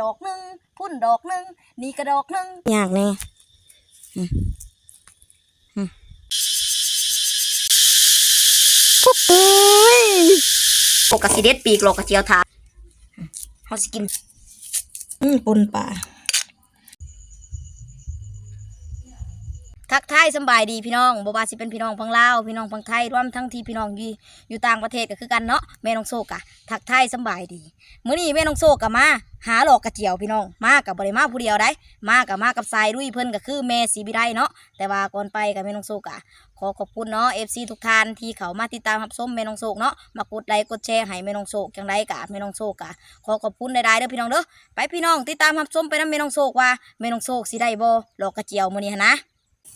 ดอกหนึ่งพุ่นดอกหนึ่งนี่กระดอกหนึ่งยากแน่อืมอืมปุ๊บเอ้ยโอกาสิเด็ดปีกหลอกกระเจียวทาอืมเขาสิกิน อืมปนป่า ทักทายสบายดีพี่น้องบ่ว่าสิเป็นพี่น้องพังลาวพี่น้องพังไทยรวมทั้งที่พี่น้องอยู่อยู่ต่างประเทศก็คือกันเนาะแม่น้องโซกะทักทายสบายดีมื้อนี้แม่น้องโซกะมาหาหลอกกระเจียวพี่น้องมากับบ่ได้มาผู้เดียวได้ มากับมากับสายลุยเพิ่นก็คือแม่สีบิได้เนาะแต่ว่าก่อนไปกับแม่น้องโซกะขอขอบคุณเนาะ FC ทุกท่านที่เขามาติดตามรับชมแม่น้องโซกเนาะมากดไลค์กดแชร์ให้แม่น้องโซกจังไดกะแม่น้องโซกะขอขอบคุณหลายๆเด้อพี่น้องเด้อไปพี่น้องติดตามรับชมไปนำแม่น้องโซกว่าแม่น้องโซกสิได้บ่หลอกกระเจียวมื้อนี้นะ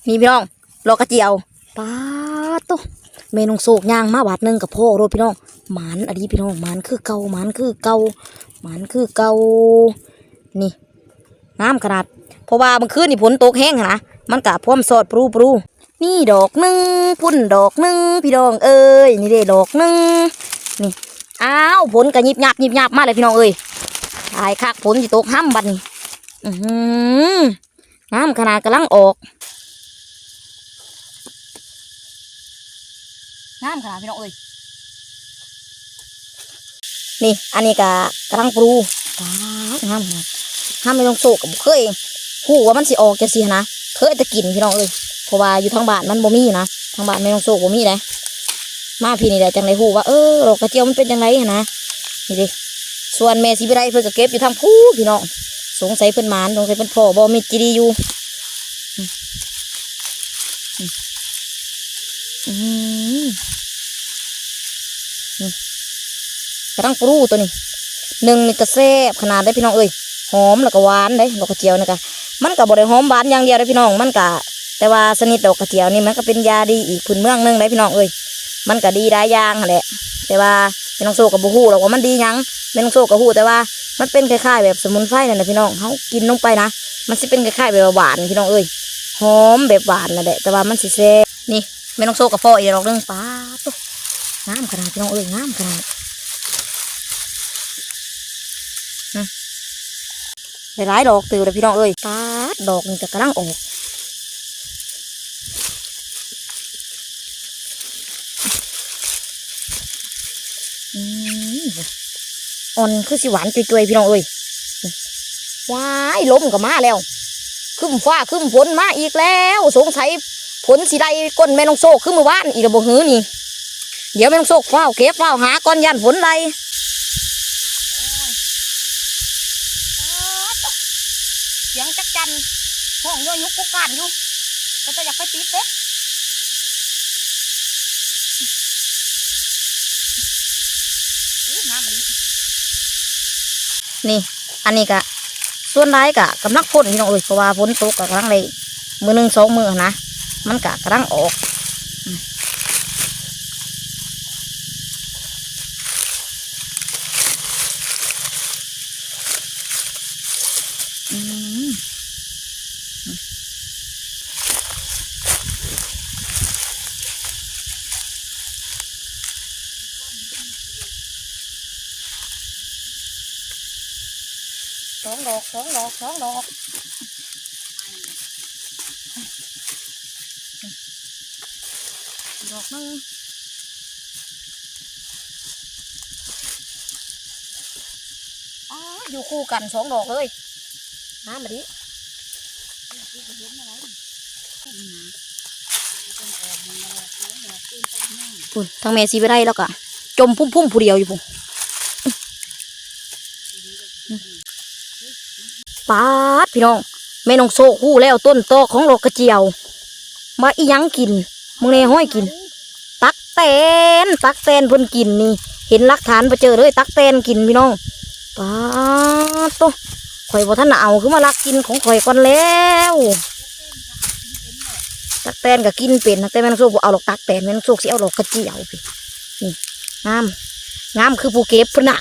นี่พี่น้องลอกกระเจียวป้าดโตเมนูโศกย่างมาบาทหนึงกับพ่อโรดพี่น้องหมันอดีพี่น้องหมันคือเกาหมันคือเกาหมันคือเกานี่ น้ำขนาดเพราะว่ามื่อคืนนี่ฝนตกแห้งนะมันกะพร้อมสอดปรูปรูนี่ดอกหนึ่งพุ่นดอกหนึ่งพี่น้องเอ้ยนี่เด้ดอกหนึ่งนี่อ้าวฝนกะยิบยับยิบยับมาเลยพี่น้องเอ้ยตายคักฝนสิตกห้ำบัดนี่อือน้ำขนาดกำลังออก งามขนาดพี่น้องเอ้ยนี่ อันนี้ก็กำลังปลูตาดงามขนาดห้ามไม่ต้องโศกกับเคยหูว่ามันสิออกจะสินะเคยจะกินพี่น้องเอ้ยเพราะว่าอยู่ทางบ้านมันบ่มีนะทางบ้านไม่ต้องโศกบ่มีเลยมาพี่นี่แหละจังไรหูว่าเออดอกกระเจียวมันเป็นจังไรนะนี่ดิส่วนแม่สิไปได้เพิ่นก็เก็บอยู่ทางผู้พี่น้องสงสัยเพิ่นหมานสงสัยเพิ่นพ่อบ่มีจีดีอยู่อืมอืม อืกระทั่งปรูตัวนี้หนึ่งนี่ก็แซ่บขนาดได้พี่น้องเอ้ยหอมแล้วก็หวานได้ดอกกระเจียวนี่ก็มันก็บ่ได้หอมหวานอย่างเดียวได้พี่น้องมันก็แต่ว่าสนิทดอกกระเจียวนี่มันก็เป็นยาดีอีกพื้นเมืองนึงได้พี่น้องเอ้ยมันก็ดีได้ยางนั่นแหละ แต่ว่าเป็นน้องโซกับบูฮู้หรอกว่ามันดียังเป็นน้องโซกับฮู้แต่ว่ามันเป็นคล้ายๆแบบสมุนไพรนั่นแหละพี่น้องเขากินลงไปนะมันสิเป็นคล้ายๆแบบหวานพี่น้องเอ้ยหอมแบบหวานนั่นแหละแต่ว่ามันสิแซ่บนี่ เป็นน้องโซกับฟออีกดอกหนึงป้าตุ๊งามขนาดพี่น้องเอ้ยงามขนาดหลายดอกติวเลยพี่น้องเอ้ยปาดอกนี่ก็กำลังออกอ่อนคือสิหวานจุยๆพี่น้องเอ้ยว้ายลมก็มาแล้ว ขึ้นฟ้าขึ้นฝนมาอีกแล้ว สงสัย ฝนสิได้ก้นแม่น้องโซกขึ้นมือบ้านอีกระบอกหือนี่ เดี๋ยวแม่น้องโซกเฝ้าวเก็บเฝ้าวหาก้อนยันฝนไดเสียงจักจันห้องย่อยยุกกุกการอยู่ก็จะอยากไปติดเด้เอ้ยงามอันนี้นี่ อันนี้ก็ส่วนร้ายกะกำลังพ่นพี่น้องเอ้ยเพราะว่าฝนตกกะกำลังเลยมือหนึ่งสองมือนะ มันกะกำลังออกอืมอืม สองดอกสองดอกสองดอกดอกหนึง อ๋ออยู่คู่กันสองดอกเลยน้ำมาดิปุ่นทั้งเมซีไปได้แล้วกะจมพุ่มพุ่มผู้เดียวอยู่ปุ่นปาดพี่น้องแม่น้องโซคู่แล้วต้นตอของโลกกระเจียว มาอีหยังกินมึงเน่ห้อยกิน ตักแตนตักแตนเพิ่นกินนี่ เห็นหลักฐานไปเจอเลย ตักแตนกินพี่น้อง ป้าดโตข่อยบ่ท่านเอาคือมาลักกินของข่อยก่อนแล้วตักแตนก็กินเป็นตักแตนแม่นางโซกบ่เอาหรอกตักแตนแม่นางโซกสิเอาหรอกกระเจียวพี่นี่งามงามคือผู้เก็บพุ่นน่ะ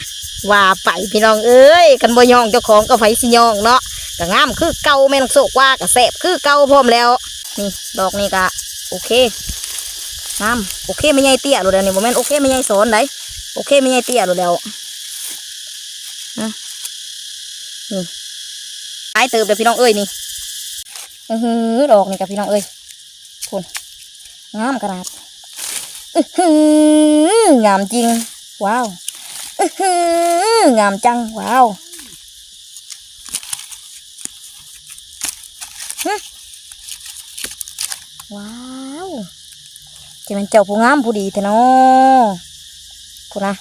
ว่าไปพี่น้องเอ้ยกันบ่ยองเจ้าของก็ไผสิยองเนาะก็งามคือเก่าแม่นางโซกว่าก็แซ่บคือเก่าพร้อมแล้ว นี่ดอกนี่ก็โอเคงามโอเคไม่ใหญ่เตี้ยหรอกเดี๋ยวนี้บ่แม่นโอเคไม่ใหญ่สอนได้โอเคไม่ใหญ่เตี้ยหรอกเดี๋ยว นะนี่หลายเติบเดี๋ยวพี่น้องเอ้ยนี่อือหือดอกนี่กับพี่น้องเอ้ยคุณงามขนาดอื้อหืองามจริง ว้าวอื้อหืองามจัง ว้าวหึว้าวจะเป็นเจ้าผู้งามผู้ดีแท้เนาะคุณนะ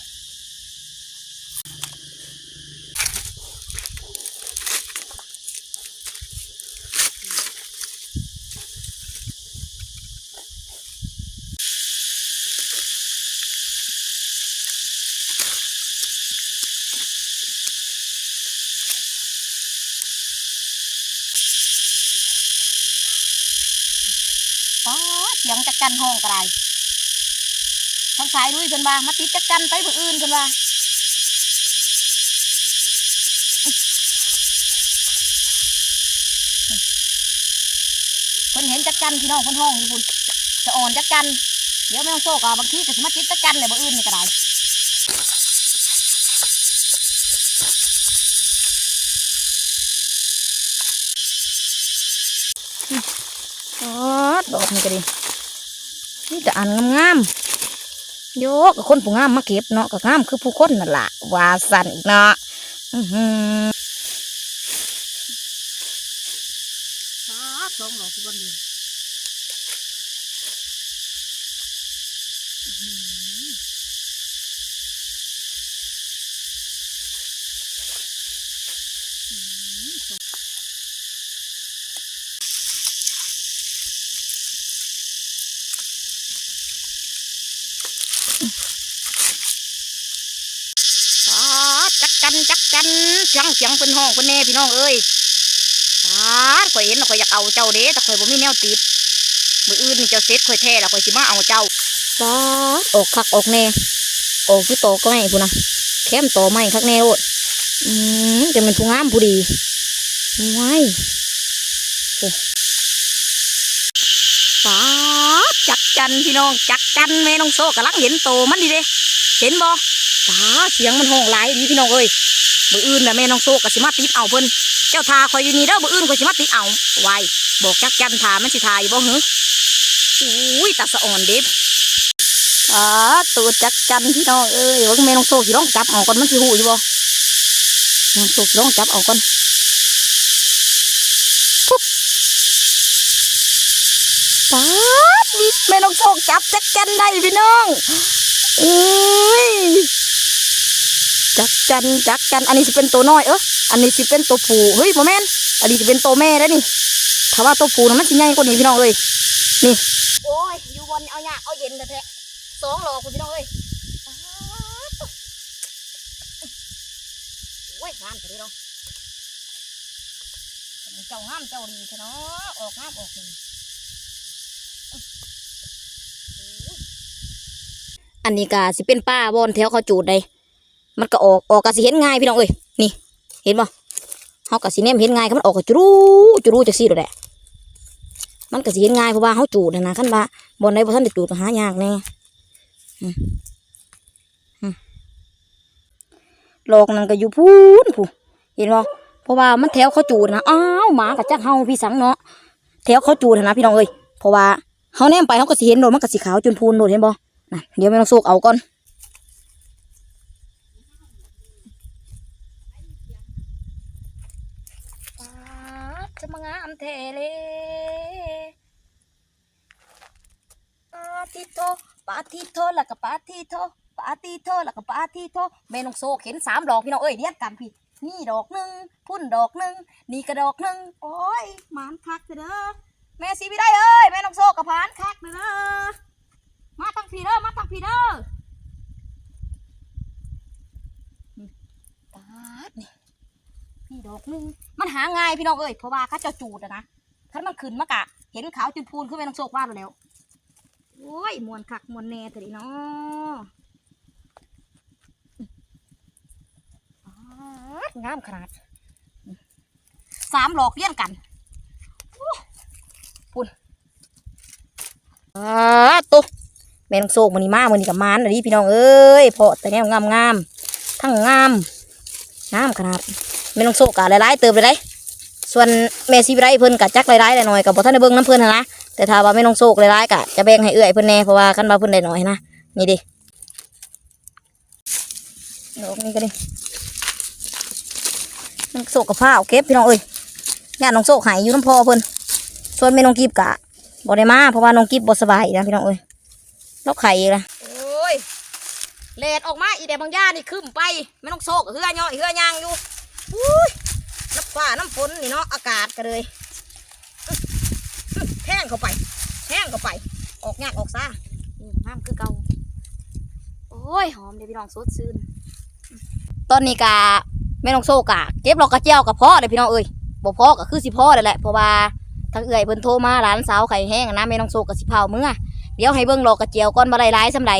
กันห้องกระไรทางสายด้วยเพิ่นว่ามาติดจักจันไปเบื่ออื่นเพิ่นว่าเพิ่นเห็นจักจันพี่น้องเพิ่นห้องอยู่พุ่นจะอ่อนจักจัน เดี๋ยวไม่ต้องโซกอะบางทีก็สิมาติดจักจันเลยเบื่ออื่นนี่กระไรอ๋อดอกนี่ก็ดี แต่อันงามๆโยกคนผู้งามมาเก็บเนาะก็งามคือผู้คนนั่นละวาสันอีกเนาะอือหือฟ้าสองหลอกที่บนเดียวฟ้าจักจันจั กจันเสียงเสียงเป็นห้องเป็นแน่พี่น้องเอ้ยปาดข่อยเห็นแล้วข่อยอยากเอาเจ้าเด้แต่ข่อยบ่มีแนวติดมืออื่นนี่เจ้าเซ็ตข่อยแท้แล้วข่อยสิมาเอาเจ้าป๊าดออกคักออกแน่ออกที่โตก็ไม่พูนะแคมโตไม่คักแน่โอดอืมจะเป็นผู้งามผู้ดีว้ายโอ้ป๊าดจักจันพี่น้องจักจันแม่น้องโซกำลังเห็นโตมันดีเด้เห็นบ่ป๊าดเสียงมันห้องหลายดีพี่น้องเอ้ย มืออื่นน่ะแม่น้องโซก็สิมาติดเอาเพิ่นเจ้าทาข่อยอยู่นี่เด้อมืออื่นข่อยสิมาติดเอาไว้บอกจักจันทามันสิทาอยู่บ่หึอุ้ยตาสะอ่อนเด็บอ่าตัวจักจันพี่น้องเอ้ยว่าแม่น้องโซสิร้องจับเอาก่อนมันสิหูอยู่บ่น้องโซสิร้องจับเอาก่อนปุ๊บป๊าดนี่แม่น้องโซจับจักจันได้พี่น้องอ้ย จักจันจักจันอันนี้สิเป็นตัวน้อยเอออันนี้สิเป็นตัวผู้เฮ้ยโมแมนอันนี้สิเป็นตัวแม่แล้วนี่ถ้าว่าตัวผู้น่ะมันสิใหญ่กว่านี้พี่น้องเอ้ยนี่โอ้ยอยู่บนเอาหยาเอาเย็นแท้ๆสองหลอกคุณพี่น้องเอ้ยป๊าดโอ้ยงามแต่นี้เนาะเจ้างามเจ้าดีเถอะเนาะออกงามออกดีอันนี้ก็สิเป็นป้าบอนแถวเขาจูดได้ มันก็ออกออกก็สิเห็นง่ายพี่น้องเอ้ยนี่ เห็นบ่เฮาก็สิแนมเห็นง่ายครับมันออกก็จุรูจุรูจักซี่โดดแหละมันก็สิเห็นง่ายเพราะว่าเฮาจูดนะนะคันว่าบอนใดบ่ทันได้จูดก็หายากแน่อืมอืมหลอกนั่นก็อยู่พูนผู้เห็นบ่เพราะว่ามันแถวเขาจูดนะอ้าวหมากับจักเฮาพี่สังเนาะแถวเขาจูดน่ะนะพี่น้องเอ้ยเพราะว่าเฮาแนมไปเฮาก็สิเห็นโดดมันก็สิขาวจนพูนโดดเห็นบ่เดี๋ยวไม่ต้องโซกเอาก่อนป๊าดจะมางาม เทเลปาทิโทปาทิโทแล้วก็ปาทิโทปาทิโทแล้วก็ปาทิโทแม่น้องโซเห็นสามดอกพี่น้องเอ้ยเรียกกันพี่นี่ดอกหนึ่งพุ่นดอกหนึ่งนี่กระดอกหนึ่งโอ้ยหมานคักเด้อแม่สีพี่ได้เอ้ยแม่น้องโซกับพานคักเด้อมาทางพีเด้อมาทางพีเด้อปาดนี่ พี่ดอกนึงมันหาง่ายพี่น้องเอ้ยเพราะว่าเข้าเจ้าจูดอะนะคันมันขึ้นมากะ เห็นขาวจุดพูนขึ้นไปน้องโชคว่าแล้วโอ้ยมวนคักมวนแน่แต่ดิเนาะปาดงามขนาดสามหลอกเลี้ยงกันโอ้ปุ่นอ่าตุ๊แม่น้องโซกมันนี่มากมันนี่กับมานอันนี้พี่น้องเอ้ยเพาะแต่แนวงามงามทั้งงามงามขนาด แม่น้องโซกะหลายๆเติบเลยได้ส่วนแม่ซีไรเพิ่นกะจักหลายๆหน่อยกับบ่ทันได้เบิ่งน้ำเพิ่นนนะแต่ถ้าว่าแม่น้องโซกหลายๆกะจะแบ่งให้เอื้อยเพิ่นแน่เพราะว่าคันว่าเพิ่นได้น้อยนะนี่ดิดอกนี้ก็ดิน้องโซกกับผ้าเก็บพี่น้องเอ้ยญาติน้องโซกหายอยู่น้ำพอเพิ่นส่วนแม่น้องกิบกะบ่ได้มาเพราะว่าน้องกิบบ่สบายนะพี่น้องเอ้ยเราไข่ละโอ้ยเลดออกมาอีแต่บางย่านี่ขึ้นไปไม่ต้องโซกเฮือย่อยเฮือยางอยู่ อุ้ยน้ำฟ้าน้ำฝนนี่เนาะอากาศก็เลยแห้งเข้าไปแห้งเข้าไป ออกยากออกซ่าอืมน้ำคือเก่าโอ้ยหอมเดี๋ยวพี่น้องสดชื่นตอนนี้กะแม่น้องโซกะเก็บดอกกระเจียวกับพ่อเลยพี่น้องเอ้ยบ่พ่อก็คือสิพ่อเลยแหละเพราะว่าทางเอื้อยเพิ่นโทรมาร้านสาวไข่แห้งนะแม่น้องโซกะสิเผาเมื่อเดี๋ยวให้เบิ่งดอกกระเจียวก่อนบ่ได้หลายสำไร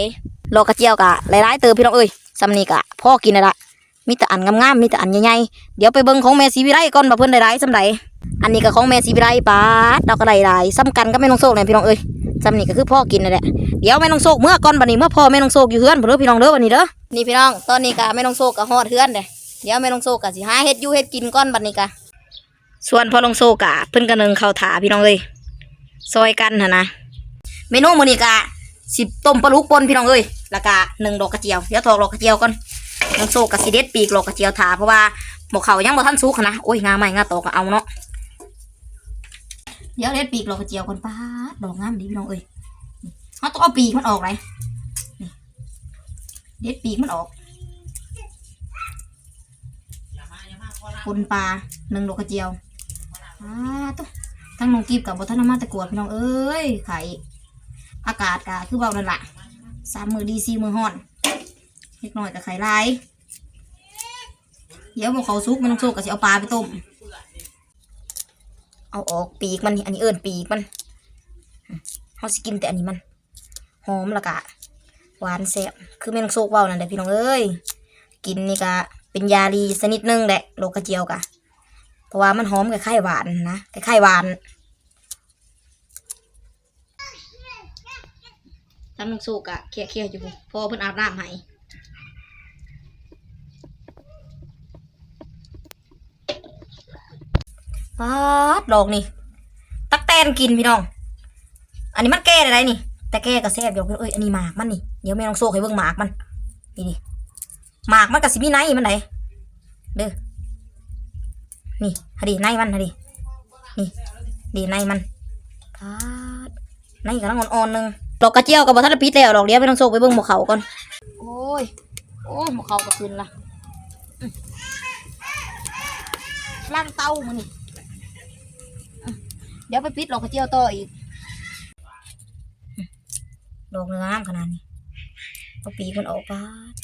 ดอกกระเจียวกะหลายๆเติมพี่น้องเอ้ยสำนีกะพ่อกินนั่นละ มีแต่อันงามๆมีแต่อันใหญ่ๆเดี๋ยวไปเบิ่งของแม่สีวิไลก่อนว่าเพิ่อนได้หลายสำไรอันนี้ก็ของแม่สีวิไลปาดดอกก็ได้หลายซ้ำกันกับแม่น้องโซกเลยพี่น้องเอ้ยสำนี้ก็คือพ่อกินนั่นแหละเดี๋ยวแม่น้องโศกเมื่อก่อนบัดนี้เมื่อพ่อแม่น้องโศกอยู่เฮือนเด้อพี่น้องเด้อบัดนี้เด้อนี่พี่น้องตอนนี้กะแม่น้องโศกกะฮอดเฮือนเด้เดี๋ยวแม่น้องโศกกะสิหาเฮ็ดอยู่เฮ็ดกินก่อนบัดนี้กะส่วนพ่อน้องโศกกะเพิ่นกะนึงเข้าถาพี่น้องเอ้ยซอยกันหั่นนะเมนูมื้อนี้กะสิต้มปลาลูกปนพี่น้องเอ้ยแล้วก็หนึ่งดอกกระเจียวเดี๋ยวถอกดอกกระเจียวก่อน น้องโศกกะสิเด็ดปีกดอกกระเจียวถาเพราะว่าหมกเขายังบ่ทันสุกนะโอ้ยงาใหม่งาตกก็เอาเนาะเดี๋ยวเด็ดปีกดอกกระเจียวก่อนป้าดอกงามดีพี่น้องเอ้ยเขาต้องเอาปีกมันออกเลยเด็ดปีกมันออกปนปลาหนึ่งดอกกระเจียวอ่าตุ๊ทั้งนงกีบกับบทันมาตะกรวดพี่น้องเอ้ยไข่อากาศกะคือเบานั่นแหละสามมือดีสี่มือห่อน เล็กน้อยกับไข่ลาย เดี๋ยวบอกเขาซุกมันต้องโซกกับสิเอาปลาไปต้ม เอาออกปีกมัน อันนี้เอิญปีกมันเขาสกินแต่อันนี้มัน หอมละกะ หวานแซ่บ คือแม่นองโซกเว้านั่นแหละพี่น้องเอ้ย กินนี่กะ เป็นยาดีสนิดนึงแหละโลกระเจียวกะ เพราะว่ามันหอมกับไข่หวานนะกับไข่หวานทำนองโซกะเคี่ยเคี่ยอยู่พุ่นพอเพิ่นอาบน้ำให้ ป๊าดดอกนี่ ตักแตนกินพี่น้อง อันนี้มันแก่ได้นี่ แต่แก่ก็แซ่บอยู่เอ้ยอันนี้หมากมันนี่ เดี๋ยวแม่ลองโซกให้เบิ่งหมากมัน นี่ดิหมากมันกับสิมีไนมันไหนเด้อ นี่ฮะดิไนมันฮะดินี่ดีไนมันพาดไนกำลังอ่อนๆหนึงดอกกระเจียวกับบะทัดละปิดแล้วดอกเดียวแม่ลองโซกไปเบิ่งหมกเขาก่อน โอ้ย โอ้หมกเขาก็ขึ้นละล่างเต้ามันนี่ ดี๋ยวไปปิดดอกกระเจียวต่ออีกดอกงามขนาดนี้เอาปีกมันออกปาด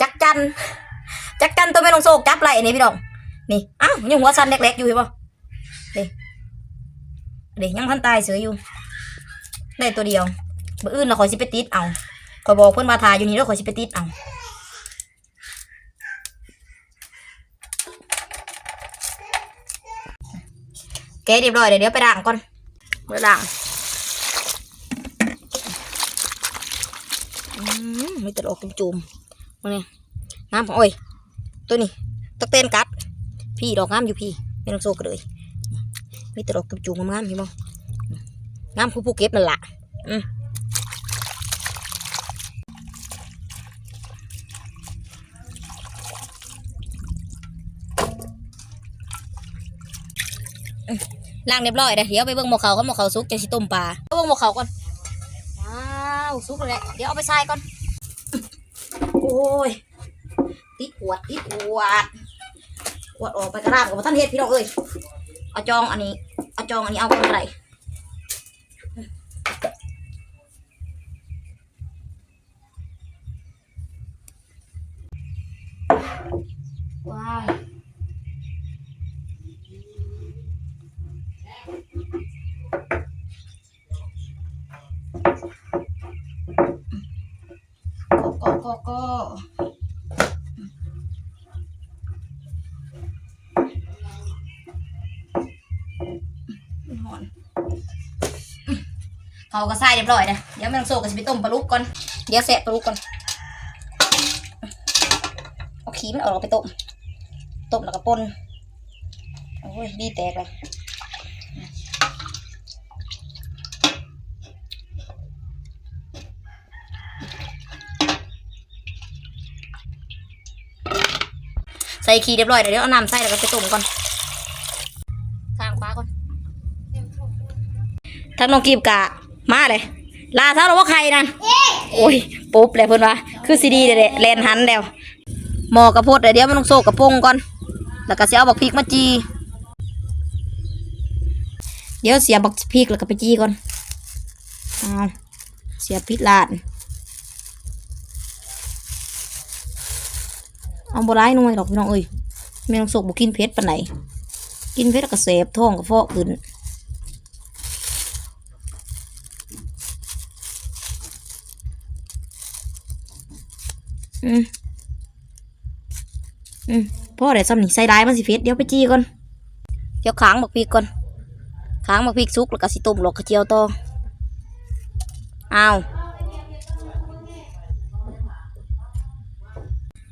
จักจัน จักจันตัวไม่ลงโซกจับไหลนี่พี่ดอง นี่ อ้าวยังหัวสันเล็กๆอยู่เห็นป่ะเด็เด็ยังพันตายเสืออยู่ ได้ตัวเดียวเมื่ออื่นเราคอยสิไปติดเอาคอยบอกเพื่อนมาทายอยู่นี่แล้วคอยสิไปติดเอา แกะเรียบร้อยเดี๋ยวเดี๋ยวไปล้างก่อนไปล้างอืมมีแต่ดอกจุ่มๆมาเนี่ยน้ำของโอ้ยตัวนี้ตะเต้นกัด พี่ดอกงามอยู่พี่ไม่ต้องโซกเลยมีแต่ดอกจุ่มๆงามๆเห็นบ่งามผู้ผู้เก็บนั่นแหละอืม ล้างเรียบร้อยเดี๋ยวเดี๋ยวไปเบิ่งหมกเขาเขาหมกเขาสุกจะสิต้มปลาเบิ่งหมกเขาก่อนว้าวสุกแล้วแหละเดี๋ยวเอาไปใส่ก่อนโอ้ยติดปวดติดปวดปวดออกไปกระราบกับท่านเฮ็ดพี่น้องเอ้ยเอาจองอันนี้เอาจองอันนี้เอาไปอะไรว้าว เขาก็ใส่เรียบร้อยนะเดี๋ยวแม่น้องโซก็จะไปต้มปลาลูกก่อน เดี๋ยวแสะปลาลูกก่อน เอาขี้มันออกแล้วไปต้ม ต้มแล้วก็ป่นโอ้ยดีแตกเลยใส่ขี้เรียบร้อยเดี๋ยวเอาน้ำใส่แล้วก็ไปต้มก่อนข้างปลาก่อนทั้งน้องกีบกะ มาเลย ลาเท่าเราว่าใครนั่นโอ้ยปุ๊บเลยเพิ่นว่าคือซีดีเด็ดแลนหันแล้วหมอกระพดเดี๋ยวมันต้องโซกกระพงก่อน แล้วก็เสียเอาบักพริกมาจี เดี๋ยวเสียบักพริกแล้วก็ไปจีก่อนอ้าวเสียพริกลาดเอาบร้ายหน่อยดอกพี่น้องเอ้ยไม่ต้องโซกบุกินเผ็ดปานไหนกินเผ็ดแล้วก็เสบท้องกระเพาะขึ้น อืมอืมพ่อเดี๋ยวซ้ำนี่ใส่ได้มันสิเฟสเดี๋ยวไปจี้ก่อนเดี๋ยวค้างบักพริกก่อนค้างบักพริกสุกแล้วก็สิต้มหลอกกระเจียวต่ออ้าว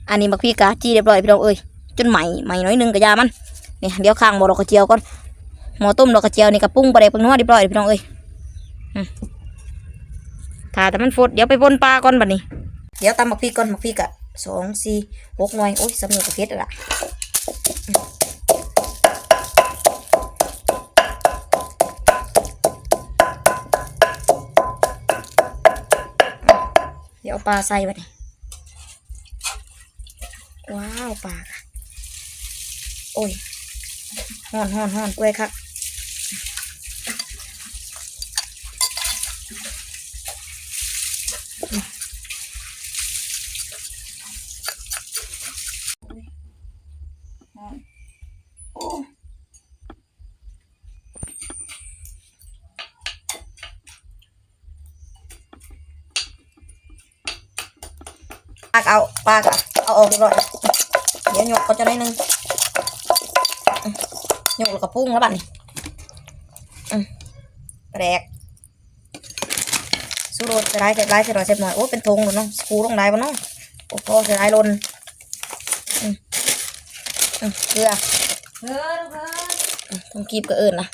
อันนี้บักพริกกะจี้เรียบร้อยพี่น้องเอ้ยจนใหม่ใหม่น้อยนึงกะยามันเนี่ยเดี๋ยวค้างบ่หลอกกระเจียวก่อนหมอต้มหลอกกระเจียวนี่กระปรุงไปเลยปรุงนัวเรียบร้อยพี่น้องเอ้ยถ้าแต่มันฟดเดี๋ยวไปบนปลาก่อนบัดนี้ เดี๋ยวตำบักพริกก่อนบักพริกอะสองสี่หกหน่วยโอ้ยสำเนียงกระเพชรละเดี๋ยวเอาปลาใส่ไปนี่ว้าวปลาค่ะ โอ้ยห่อนห่อนห่อนกล้วยครับากเอาปากะเอาออกเรียบร้อยเดี๋ยวหยกก็จะได้นึงหยกแล้วก็พุ่งแล้วบัดนี้อืมแรกสู้โรดจะได้จะได้จะได้เสร็จหน่อยโอ้เป็นทงเลยเนาะสกรูลงได้ปะเนาะโอ้โหจะได้ลนอืมอืมเกลือเฮ้ยเฮ้ยอืมต้องกีบก็เอิญนะ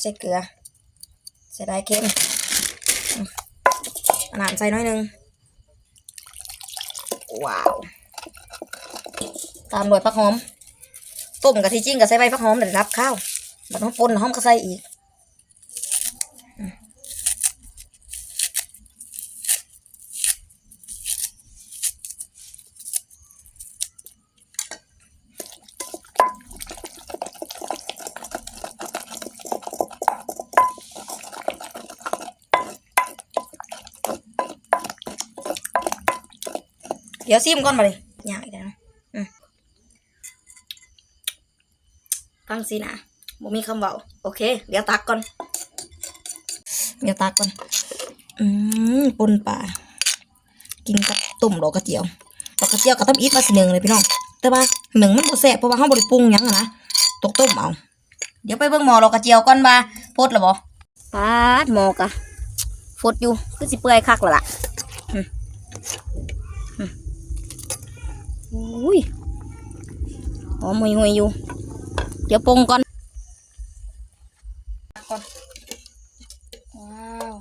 ใส่เกลือใส่ได้เค็ม อาน้ำใส่น้อยนึง ว้าว ตามด้วยผักหอม ต้มกับทิจิ้งก็ใส่ใบผักหอมเดี๋ยวรับข้าวบัดน้องปนหอมก็ใส่อีก ดี๋ยวซิมก่อนมาเลยยากอีกแล้วอืมฟังสินะบ่มีคำเบาโอเค เดี๋ยวตักก่อน เดี๋ยวตักก่อน อืมปนป่า กินกับต้มดอกกระเจียวดอกกระเจียวกับต้มอีทมาสิหนึ่งเลยพี่น้อง แต่ว่าหนึ่งมันบ่แซ่บเพราะว่าเฮาบ่ได้ปรุงยังนะตกต้มเอา เดี๋ยวไปเบิ่งหมอดอกกระเจียวก่อนว่าพดหรือบ่ปาดหมอกะฟดอยู่ คือสิเปื่อยคักแล้วล่ะอืมอืม อุ้ยหอมห่วยอยู่ เดี๋ยวปรุงก่อนก่อน ว้าว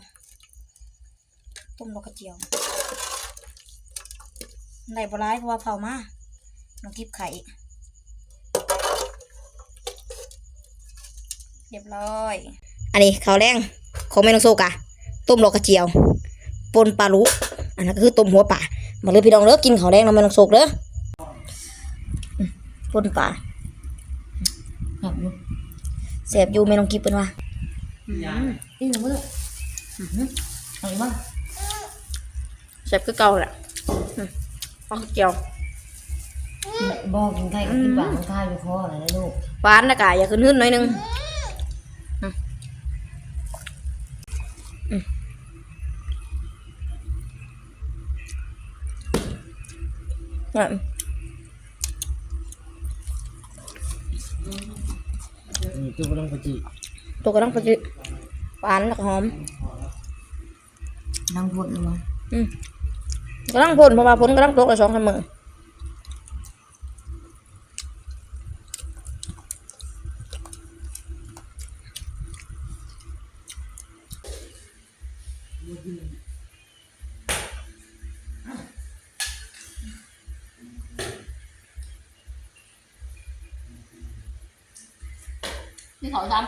ต้มดอกกระเจียวได้บร้ายเพราะว่าเผามาน้องกิบไข่ เรียบร้อย อันนี้ข้าวแรงของแม่น้องโซกะต้มดอกกระเจียวปนปลาลุอันนั้นก็คือต้มหัวปลามาเลยพี่น้องเด้อกินข้าวแรงน้องแม่น้องโซกเด้อ ปนปลาครับลูกแสบอยู่แม่น้องกิบเป็นว่านี่หนูมือเอาอีกมั้งแสบคือเก่าแหละอืมเอาข้าวเจียวบอกกินไข่ก็กินปากมันคายไปคออะไรนะลูกหวานนะกะอย่าขึ้นหื้นหน่อยหนึงอืมอืมเนี่ยนี่ตัวก็ต้องไปจีตัวกระดังปะจิหวานแล้วก็หอม นั่งพูดเลยวะอืมกำลังพ่นเพราะว่าพ่นกำลังตกละสองสามมือ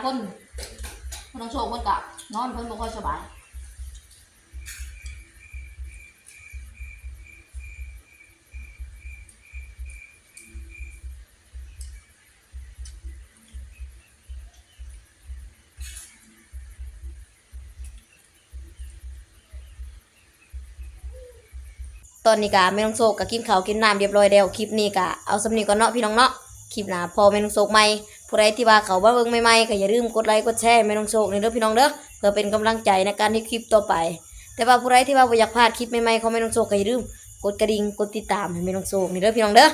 คนคนต้องโชคคนกะนอนเพิ่นบ่ค่อยสบายตอนนี้กะแม่น้องโซกกะกินข้าวกินน้ำเรียบร้อยแล้วคลิปนี้กะเอาสำนีก่อนเนาะพี่น้องเนาะคลิปหน้าพอแม่น้องโซกใหม่ ผู้ใดที่ว่าเขาว่าเบิ่งใหม่ๆก็อย่าลืมกดไลค์กดแชร์แม่น้องโซกนี่เด้อพี่น้องเด้อเพื่อเป็นกำลังใจในการที่คลิปต่อไป แต่ว่าผู้ใดที่ว่าบ่อยากพลาดคลิปใหม่ๆของแม่น้องโซกก็อย่าลืมกดกระดิ่งกดติดตามให้แม่น้องโซกนี่เด้อพี่น้องเด้อ